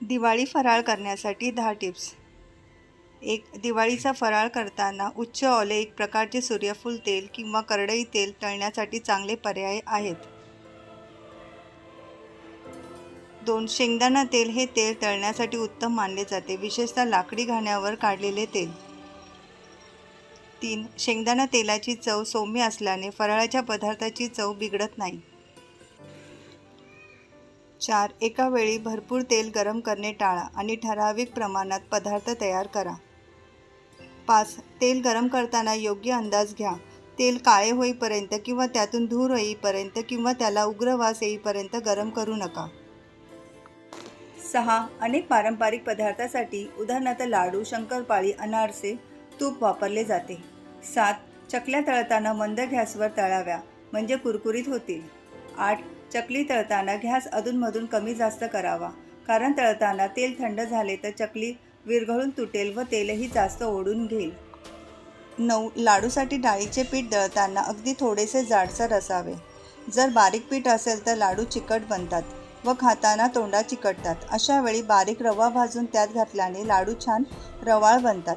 दिवाळी फराळ करण्यासाठी दहा टिप्स. एक दिवाळीचा फराळ करताना उच्च ऑले एक प्रकारचे सूर्यफूल तेल किंवा करडई तेल तळण्यासाठी चांगले पर्याय आहेत. दोन शेंगदाणा तेल हे तेल तळण्यासाठी उत्तम मानले जाते विशेषतः लाकडी घाण्यावर काढलेले तेल. तीन शेंगदाणा तेलाची चव सौम्य असल्याने फराळाच्या पदार्थाची चव बिघडत नाही. चार एका वेळी भरपूर तेल गरम करणे टाळा आणि ठराविक प्रमाणात पदार्थ तयार करा. पाच तेल गरम करताना योग्य अंदाज घ्या. तेल काळे होईपर्यंत किंवा त्यातून धूर येईपर्यंत किंवा त्याला उग्र वास येईपर्यंत गरम करू नका. सहा अनेक पारंपरिक पदार्थासाठी उदाहरणार्थ लाडू शंकरपाळी अनारसे तूप वापरले जाते. सात चकल्या तळताना मंद गॅसवर तळाव्या म्हणजे कुरकुरीत होतील. आठ चकली तळताना गॅस अधूनमधून कमी जास्त करावा. कारण तळताना तेल थंड झाले तर चकली विरघळून तुटेल व तेलही जास्त ओढून घेईल. नऊ लाडूसाठी डाळीचे पीठ दळताना अगदी थोडेसे जाडसर असावे. जर बारीक पीठ असेल तर लाडू चिकट बनतात व खाताना तोंडा चिकटतात. अशा वेळी बारीक रवा भाजून त्यात घातल्याने लाडू छान रवाळ बनतात.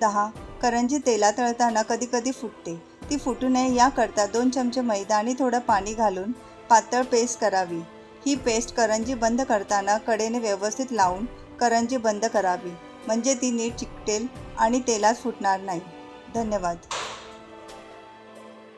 दहा करंजी तेला तळताना कधीकधी फुटते. ती फुटू नये याकरता दोन चमचे मैदा आणि थोडं पाणी घालून पातळ पेस्ट करावी. ही पेस्ट करंजी बंद करताना कडेने व्यवस्थित लावून करंजी बंद करावी. म्हणजे ती नीट चिकटेल आणि तेलात फुटणार नाही. धन्यवाद.